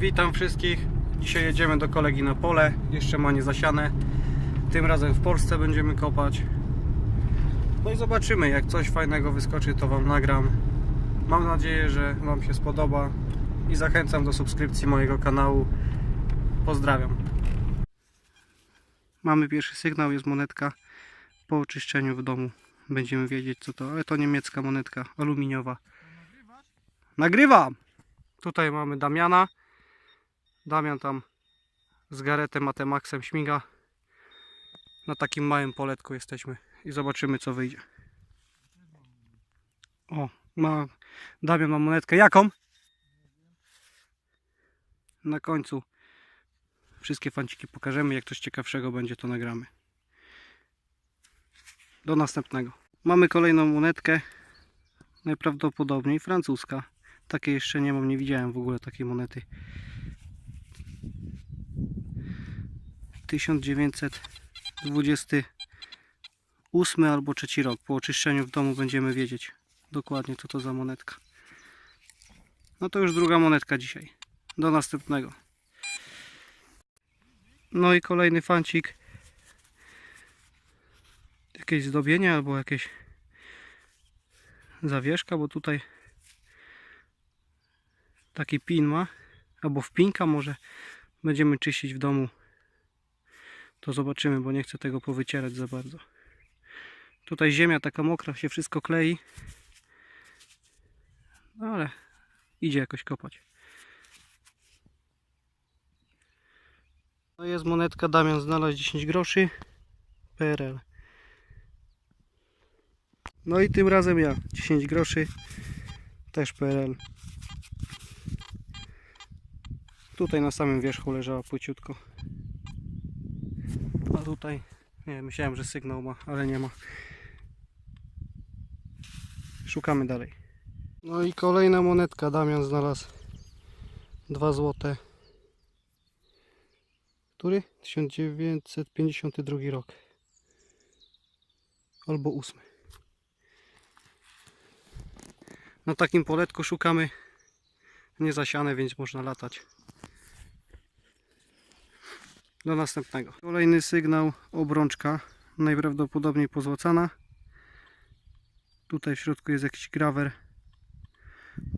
Witam wszystkich. Dzisiaj jedziemy do kolegi na pole. Jeszcze ma nie zasiane. Tym razem w Polsce będziemy kopać. No i zobaczymy, jak coś fajnego wyskoczy, to Wam nagram. Mam nadzieję, że Wam się spodoba i zachęcam do subskrypcji mojego kanału. Pozdrawiam. Mamy pierwszy sygnał, jest monetka po oczyszczeniu w domu. Będziemy wiedzieć co to, ale to niemiecka monetka aluminiowa. Nagrywam! Tutaj mamy Damiana. Damian tam z Garetem Matemaxem śmiga. Na takim małym poletku jesteśmy i zobaczymy co wyjdzie. O, ma, Damian ma monetkę. Jaką? Na końcu wszystkie fanciki pokażemy. Jak coś ciekawszego będzie, to nagramy. Do następnego. Mamy kolejną monetkę. Najprawdopodobniej francuska. Takiej jeszcze nie mam, nie widziałem w ogóle takiej monety. 1928 albo trzeci rok. Po oczyszczeniu w domu będziemy wiedzieć dokładnie co to za monetka. No to już druga monetka dzisiaj. Do następnego. No i kolejny fancik. Jakieś zdobienie albo jakieś zawieszka, bo tutaj taki pin ma, albo wpinka może będziemy czyścić w domu to zobaczymy, bo nie chcę tego powycierać za bardzo. Tutaj ziemia taka mokra, się wszystko klei. No ale idzie jakoś kopać. To jest monetka, Damian znalazł 10 groszy. PRL no i tym razem ja 10 groszy też PRL Tutaj na samym wierzchu leżała płyciutko. Tutaj, nie myślałem, że sygnał ma, ale nie ma. Szukamy dalej. No i kolejna monetka Damian znalazł. 2 złote. Który? 1952 rok. Albo 8. Na takim poletku szukamy. Niezasiane, więc można latać. Do następnego. Kolejny sygnał, obrączka, najprawdopodobniej pozłacana. Tutaj w środku jest jakiś grawer,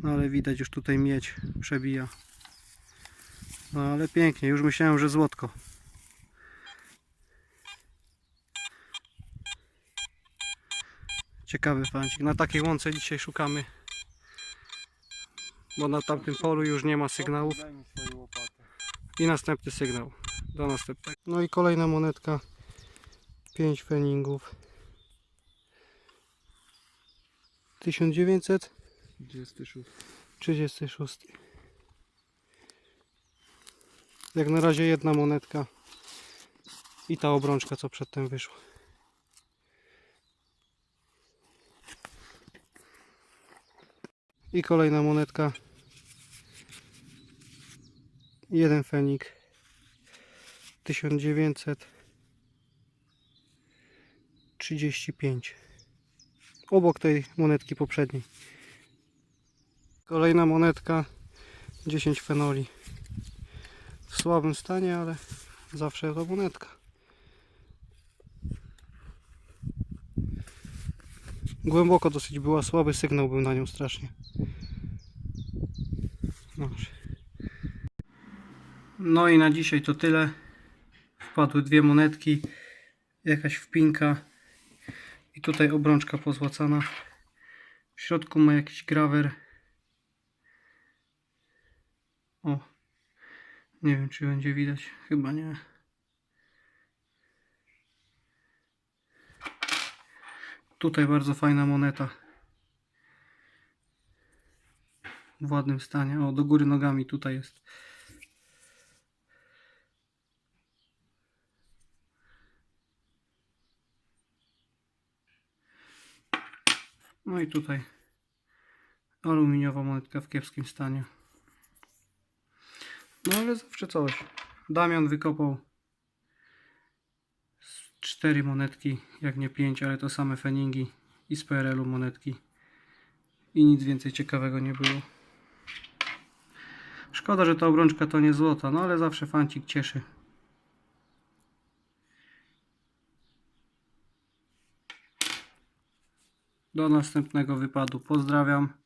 no ale widać już tutaj miedź przebija. No ale pięknie, już myślałem, że złotko. Ciekawy fancik. Na takiej łące dzisiaj szukamy, bo na tamtym polu już nie ma sygnałów. I następny sygnał. Do następnego. No i kolejna monetka. 5 feningów. 1936. 26. Jak na razie jedna monetka. I ta obrączka, co przedtem wyszła. I kolejna monetka. Jeden fenik. 1935. Obok tej monetki poprzedniej. Kolejna monetka. 10 fenoli. W słabym stanie, ale zawsze to monetka. Głęboko dosyć była, słaby sygnał był na nią strasznie. Dobrze. No i na dzisiaj to tyle. Wpadły dwie monetki, jakaś wpinka i tutaj obrączka pozłacana. W środku ma jakiś grawer. O, nie wiem czy będzie widać, chyba nie. Tutaj bardzo fajna moneta. W ładnym stanie. O, do góry nogami tutaj jest. No i tutaj aluminiowa monetka w kiepskim stanie. No ale zawsze coś. Damian wykopał cztery monetki, jak nie pięć, ale to same feningi i z PRL-u monetki. I nic więcej ciekawego nie było. Szkoda, że ta obrączka to nie złota, no ale zawsze fancik cieszy. Do następnego wypadu. Pozdrawiam.